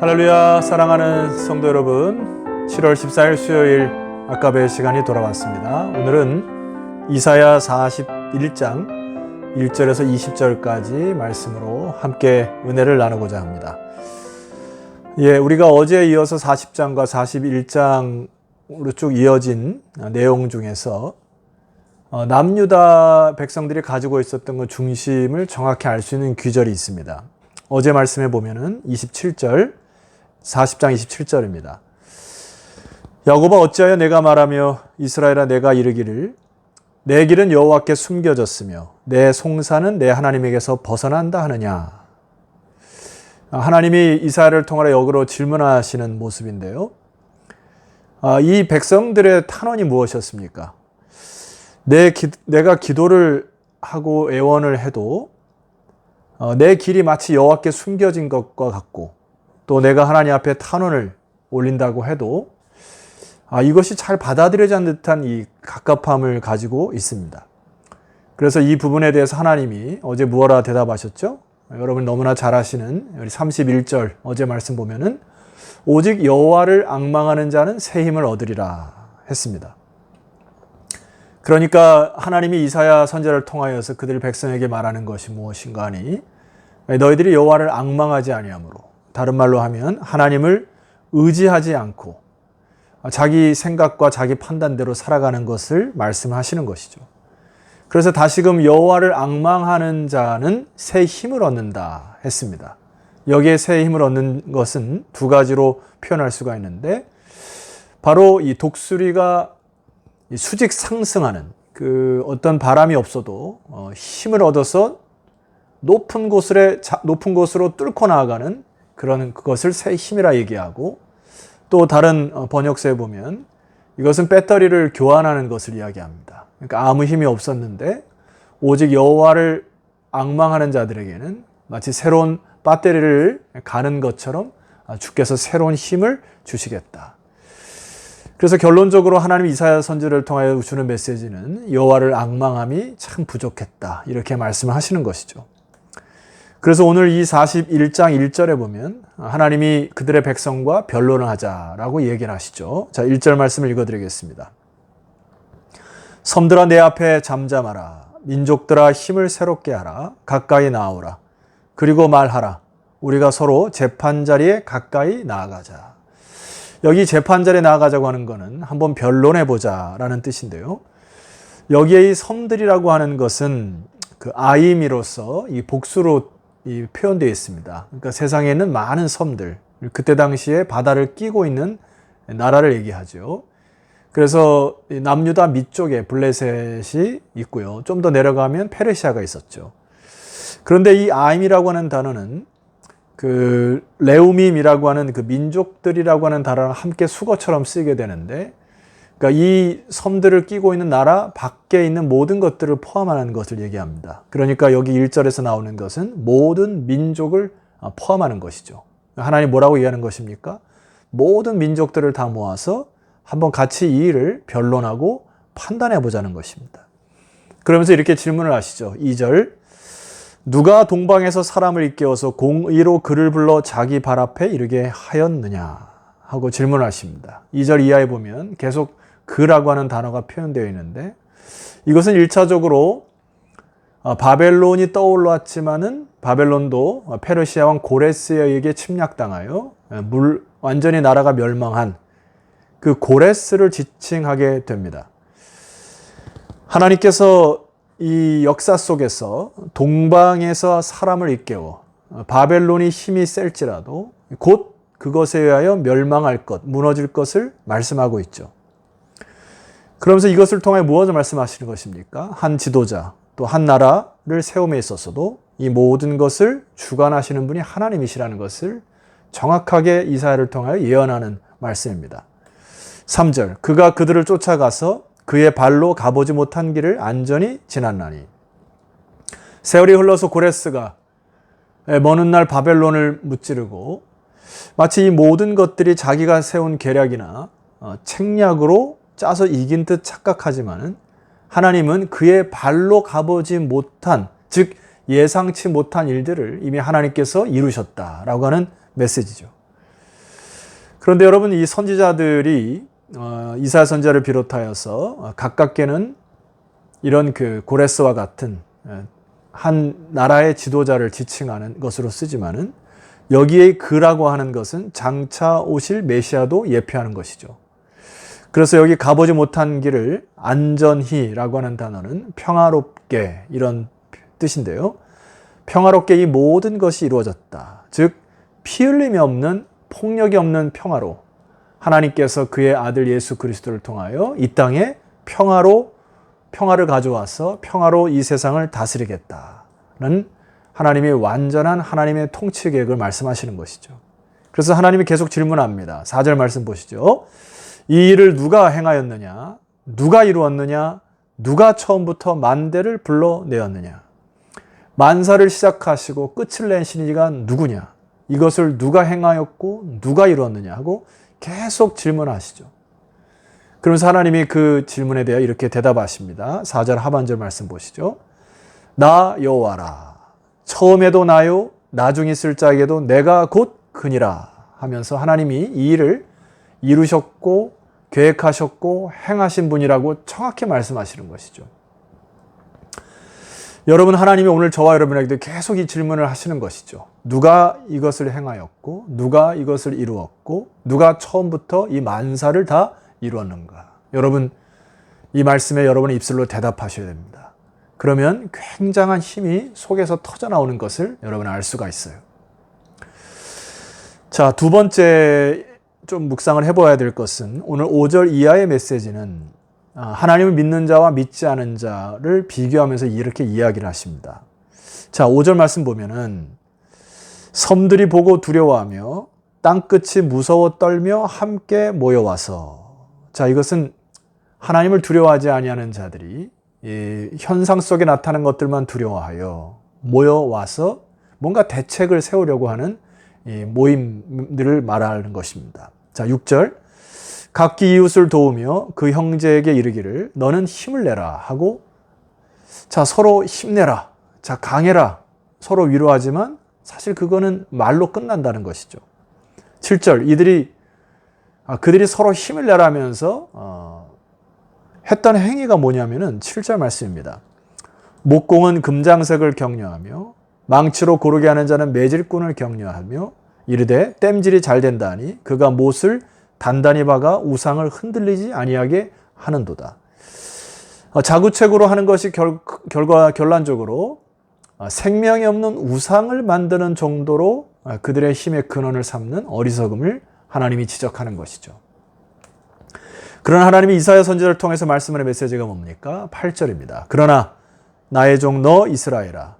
할렐루야 사랑하는 성도 여러분. 7월 14일 수요일 아까의 시간이 돌아왔습니다. 오늘은 이사야 41장 1절에서 20절까지 말씀으로 함께 은혜를 나누고자 합니다. 예, 우리가 어제 이어서 40장과 41장으로 쭉 이어진 내용 중에서 어, 남유다 백성들이 가지고 있었던 그 중심을 정확히 알 수 있는 귀절이 있습니다. 어제 말씀해 보면은 27절, 40장 27절입니다. 야곱아 어찌하여 내가 말하며 이스라엘아 내가 이르기를 내 길은 여호와께 숨겨졌으며 내 송사는 내 하나님에게서 벗어난다 하느냐. 하나님이 이스라엘을 통하여 역으로 질문하시는 모습인데요. 아, 이 백성들의 탄원이 무엇이었습니까? 내 기, 내가 기도를 하고 애원을 해도 어, 내 길이 마치 여호와께 숨겨진 것과 같고 또 내가 하나님 앞에 탄원을 올린다고 해도 아, 이것이 잘 받아들여지 않는 듯한 이 갑갑함을 가지고 있습니다. 그래서 이 부분에 대해서 하나님이 어제 무엇라 대답하셨죠? 여러분 너무나 잘 아시는 우리 31절 어제 말씀 보면은 오직 여호와를 악망하는 자는 새 힘을 얻으리라 했습니다. 그러니까 하나님이 이사야 선제를 통하여서 그들 백성에게 말하는 것이 무엇인가 하니 너희들이 여호와를 악망하지 아니하므로 다른 말로 하면 하나님을 의지하지 않고 자기 생각과 자기 판단대로 살아가는 것을 말씀하시는 것이죠. 그래서 다시금 여호와를 악망하는 자는 새 힘을 얻는다 했습니다. 여기에 새 힘을 얻는 것은 두 가지로 표현할 수가 있는데 바로 이 독수리가 수직 상승하는 그 어떤 바람이 없어도 어, 힘을 얻어서 높은 곳을 높은 곳으로 뚫고 나아가는 그런 그것을 새 힘이라 얘기하고 또 다른 어, 번역서에 보면 이것은 배터리를 교환하는 것을 이야기합니다. 그러니까 아무 힘이 없었는데 오직 여호와를 악망하는 자들에게는 마치 새로운 배터리를 가는 것처럼 아, 주께서 새로운 힘을 주시겠다. 그래서 결론적으로 하나님 이사야 선지를 통하여 주는 메시지는 여호와를 악망함이 참 부족했다. 이렇게 말씀하시는 것이죠. 그래서 오늘 이 41장 1절에 보면 하나님이 그들의 백성과 변론을 하자라고 얘기를 하시죠. 자, 1절 말씀을 읽어 드리겠습니다. 섬들아 내 앞에 잠잠하라. 민족들아 힘을 새롭게 하라. 가까이 나오라. 그리고 말하라. 우리가 서로 재판 자리에 가까이 나아가자. 여기 재판 자리에 나아가자고 하는 것은 한번 변론해 보자라는 뜻인데요. 여기에 이 섬들이라고 하는 것은 그 아임이로서 이 복수로 이 표현되어 있습니다. 그러니까 세상에 있는 많은 섬들, 그때 당시에 바다를 끼고 있는 나라를 얘기하죠. 그래서 남유다 밑쪽에 블레셋이 있고요. 좀 더 내려가면 페르시아가 있었죠. 그런데 이 아임이라고 하는 단어는 그 레우밈이라고 하는 그 민족들이라고 하는 단어랑 함께 수거처럼 쓰게 되는데 그러니까 이 섬들을 끼고 있는 나라 밖에 있는 모든 것들을 포함하는 것을 얘기합니다. 그러니까 여기 1절에서 나오는 것은 모든 민족을 포함하는 것이죠. 하나님 뭐라고 얘기하는 것입니까? 모든 민족들을 다 모아서 한번 같이 이 일을 변론하고 판단해 보자는 것입니다. 그러면서 이렇게 질문을 하시죠. 2절. 누가 동방에서 사람을 일깨워서 공의로 그를 불러 자기 발 앞에 이르게 하였느냐 하고 질문하십니다. 2절 이하에 보면 계속 그라고 하는 단어가 표현되어 있는데 이것은 1차적으로 바벨론이 떠올랐지만은 바벨론도 페르시아 왕 고레스에게 침략당하여 물 완전히 나라가 멸망한 그 고레스를 지칭하게 됩니다. 하나님께서 이 역사 속에서 동방에서 사람을 일깨워 바벨론이 힘이 셀지라도 곧 그것에 의하여 멸망할 것, 무너질 것을 말씀하고 있죠. 그러면서 이것을 통해 무엇을 말씀하시는 것입니까? 한 지도자, 또 한 나라를 세움에 있어서도 이 모든 것을 주관하시는 분이 하나님이시라는 것을 정확하게 이사야를 통하여 예언하는 말씀입니다. 3절. 그가 그들을 쫓아가서 그의 발로 가보지 못한 길을 안전히 지났나니. 세월이 흘러서 고레스가 먼 훗날 바벨론을 무찌르고 마치 이 모든 것들이 자기가 세운 계략이나 책략으로 짜서 이긴 듯 착각하지만은 하나님은 그의 발로 가보지 못한 즉 예상치 못한 일들을 이미 하나님께서 이루셨다라고 하는 메시지죠. 그런데 여러분 이 선지자들이 어, 이사야 선지자를 비롯하여서 가깝게는 이런 그 고레스와 같은 어, 한 나라의 지도자를 지칭하는 것으로 쓰지만은 여기에 그라고 하는 것은 장차 오실 메시아도 예표하는 것이죠. 그래서 여기 가보지 못한 길을 안전히라고 하는 단어는 평화롭게 이런 뜻인데요. 평화롭게 이 모든 것이 이루어졌다. 즉, 피 흘림이 없는 폭력이 없는 평화로 하나님께서 그의 아들 예수 그리스도를 통하여 이 땅에 평화로 평화를 가져와서 평화로 이 세상을 다스리겠다는 하나님의 완전한 하나님의 통치 계획을 말씀하시는 것이죠. 그래서 하나님이 계속 질문합니다. 4절 말씀 보시죠. 이 일을 누가 행하였느냐? 누가 이루었느냐? 누가 처음부터 만대를 불러내었느냐? 만사를 시작하시고 끝을 낸 신이가 누구냐? 이것을 누가 행하였고 누가 이루었느냐 하고 계속 질문하시죠. 그러면서 하나님이 그 질문에 대해 이렇게 대답하십니다. 4절 하반절 말씀 보시죠. 나 여호와라. 처음에도 나요, 나중 있을 자에게도 내가 곧 그니라 하면서 하나님이 이 일을 이루셨고 계획하셨고 행하신 분이라고 정확히 말씀하시는 것이죠. 여러분 하나님이 오늘 저와 여러분에게도 계속 이 질문을 하시는 것이죠. 누가 이것을 행하였고 누가 이것을 이루었고 누가 처음부터 이 만사를 다 이루었는가? 여러분 이 말씀에 여러분의 입술로 대답하셔야 됩니다. 그러면 굉장한 힘이 속에서 터져 나오는 것을 여러분 알 수가 있어요. 자, 두 번째 좀 묵상을 해봐야 될 것은 오늘 5절 이하의 메시지는 아, 하나님을 믿는 자와 믿지 않은 자를 비교하면서 이렇게 이야기를 하십니다. 자, 5절 말씀 보면은 섬들이 보고 두려워하며 땅끝이 무서워 떨며 함께 모여와서 자, 이것은 하나님을 두려워하지 아니하는 자들이 현상 속에 나타나는 것들만 두려워하여 모여와서 뭔가 대책을 세우려고 하는 모임들을 말하는 것입니다. 자, 6절. 각기 이웃을 도우며 그 형제에게 이르기를 너는 힘을 내라 하고 자 서로 힘내라 자 강해라 서로 위로하지만 사실 그거는 말로 끝난다는 것이죠. 7절 이들이 아, 그들이 서로 힘을 내라면서 어, 했던 행위가 뭐냐면은 7절 말씀입니다. 목공은 금장색을 격려하며 망치로 고르게 하는 자는 매질꾼을 격려하며 이르되 땜질이 잘 된다니 그가 못을 단단히 박아 우상을 흔들리지 아니하게 하는도다. 어, 자구책으로 하는 것이 결, 결과 결론적으로 어, 생명이 없는 우상을 만드는 정도로 어, 그들의 힘의 근원을 삼는 어리석음을 하나님이 지적하는 것이죠. 그러나 하나님이 이사야 선지자를 통해서 말씀하는 메시지가 뭡니까? 8절입니다. 그러나 나의 종 너 이스라엘아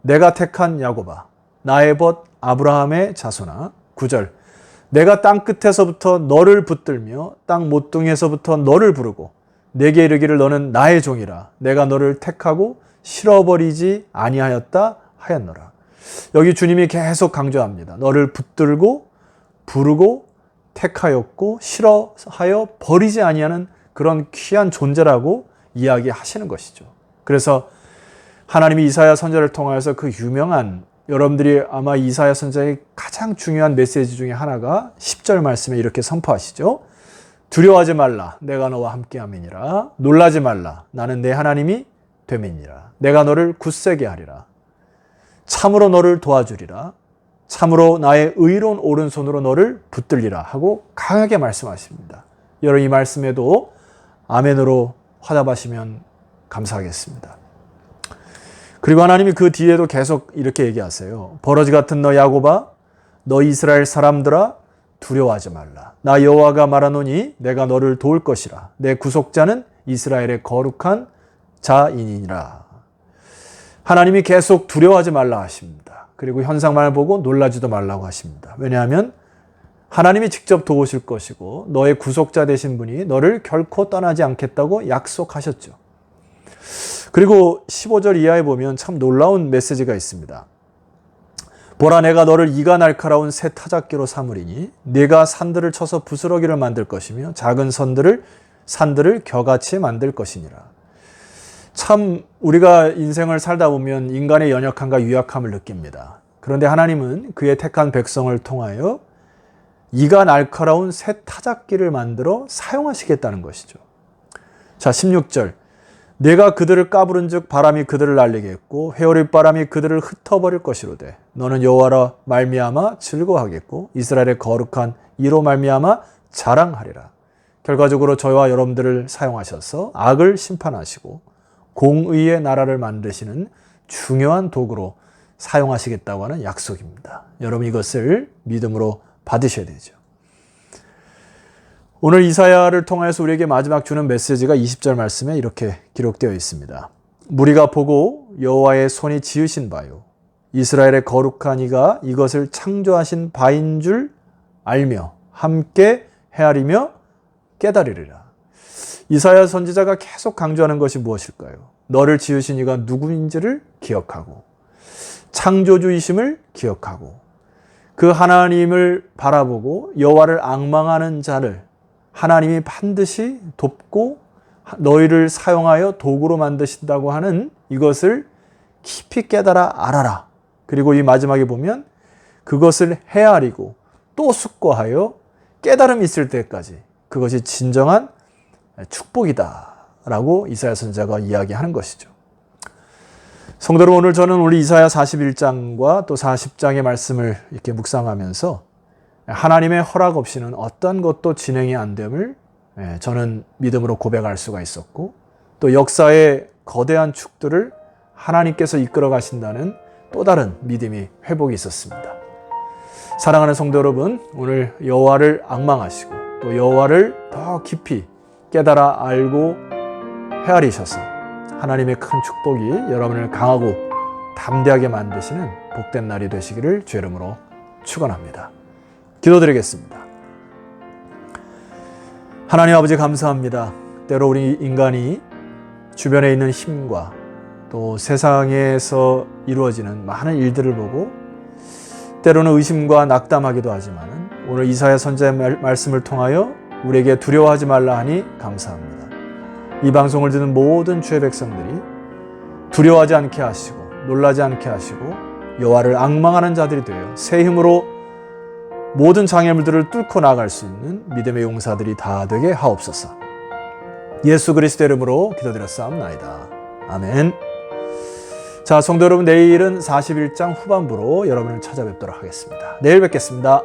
내가 택한 야고바 나의 벗 아브라함의 자손아 9절 내가 땅 끝에서부터 너를 붙들며 땅 모퉁이에서부터 너를 부르고 내게 이르기를 너는 나의 종이라 내가 너를 택하고 실어버리지 아니하였다 하였노라. 여기 주님이 계속 강조합니다. 너를 붙들고 부르고 택하였고 실어하여 버리지 아니하는 그런 귀한 존재라고 이야기하시는 것이죠. 그래서 하나님이 이사야 선자를 통하여서 그 유명한 여러분들이 아마 이사야 선자의 가장 중요한 메시지 중에 하나가 10절 말씀에 이렇게 선포하시죠. 두려워하지 말라. 내가 너와 함께 함이니라. 놀라지 말라. 나는 내 하나님이 됨이니라. 내가 너를 굳세게 하리라. 참으로 너를 도와주리라. 참으로 나의 의로운 오른손으로 너를 붙들리라 하고 강하게 말씀하십니다. 여러분 이 말씀에도 아멘으로 화답하시면 감사하겠습니다. 그리고 하나님이 그 뒤에도 계속 이렇게 얘기하세요. 버러지 같은 너 야고바, 너 이스라엘 사람들아 두려워하지 말라. 나 여호와가 말하노니 내가 너를 도울 것이라. 내 구속자는 이스라엘의 거룩한 자인이니라. 하나님이 계속 두려워하지 말라 하십니다. 그리고 현상만을 보고 놀라지도 말라고 하십니다. 왜냐하면 하나님이 직접 도우실 것이고 너의 구속자 되신 분이 너를 결코 떠나지 않겠다고 약속하셨죠. 그리고 15절 이하에 보면 참 놀라운 메시지가 있습니다. 보라 내가 너를 이가 날카로운 새 타작기로 삼으리니 네가 산들을 쳐서 부스러기를 만들 것이며 작은 선들을 산들을 겨같이 만들 것이니라. 참 우리가 인생을 살다 보면 인간의 연약함과 유약함을 느낍니다. 그런데 하나님은 그의 택한 백성을 통하여 이가 날카로운 새 타작기를 만들어 사용하시겠다는 것이죠. 자, 16절. 내가 그들을 까부른 즉 바람이 그들을 날리게 했고 회오리 바람이 그들을 흩어버릴 것이로되 너는 여호와라 말미암아 즐거워하겠고 이스라엘의 거룩한 이로 말미암아 자랑하리라. 결과적으로 저와 여러분들을 사용하셔서 악을 심판하시고 공의의 나라를 만드시는 중요한 도구로 사용하시겠다고 하는 약속입니다. 여러분 이것을 믿음으로 받으셔야 되죠. 오늘 이사야를 통해서 우리에게 마지막 주는 메시지가 20절 말씀에 이렇게 기록되어 있습니다. 무리가 보고 여호와의 손이 지으신 바요 이스라엘의 거룩한 이가 이것을 창조하신 바인 줄 알며 함께 헤아리며 깨달으리라. 이사야 선지자가 계속 강조하는 것이 무엇일까요? 너를 지으신 이가 누구인지를 기억하고 창조주이심을 기억하고 그 하나님을 바라보고 여호와를 악망하는 자를 하나님이 반드시 돕고 너희를 사용하여 도구로 만드신다고 하는 이것을 깊이 깨달아 알아라. 그리고 이 마지막에 보면 그것을 헤아리고 또 숙고하여 깨달음이 있을 때까지 그것이 진정한 축복이다. 라고 이사야 선자가 이야기하는 것이죠. 성도 여러분, 오늘 저는 우리 이사야 41장과 또 40장의 말씀을 이렇게 묵상하면서 하나님의 허락 없이는 어떤 것도 진행이 안 됨을 예, 저는 믿음으로 고백할 수가 있었고 또 역사의 거대한 축들을 하나님께서 이끌어 가신다는 또 다른 믿음이 회복이 있었습니다. 사랑하는 성도 여러분, 오늘 여호와를 악망하시고 또 여호와를 더 깊이 깨달아 알고 헤아리셔서 하나님의 큰 축복이 여러분을 강하고 담대하게 만드시는 복된 날이 되시기를 주 이름으로 축원합니다. 기도드리겠습니다. 하나님 아버지 감사합니다. 때로 우리 인간이 주변에 있는 힘과 또 세상에서 이루어지는 많은 일들을 보고 때로는 의심과 낙담하기도 하지만 오늘 이사야 선자의 말씀을 통하여 우리에게 두려워하지 말라 하니 감사합니다. 이 방송을 듣는 모든 주의 백성들이 두려워하지 않게 하시고 놀라지 않게 하시고 여호와를 악망하는 자들이 되어 새 힘으로 모든 장애물들을 뚫고 나갈 수 있는 믿음의 용사들이 다 되게 하옵소서. 예수 그리스도 이름으로 기도드렸사옵나이다. 아멘. 자, 성도 여러분, 내일은 41장 후반부로 여러분을 찾아뵙도록 하겠습니다. 내일 뵙겠습니다.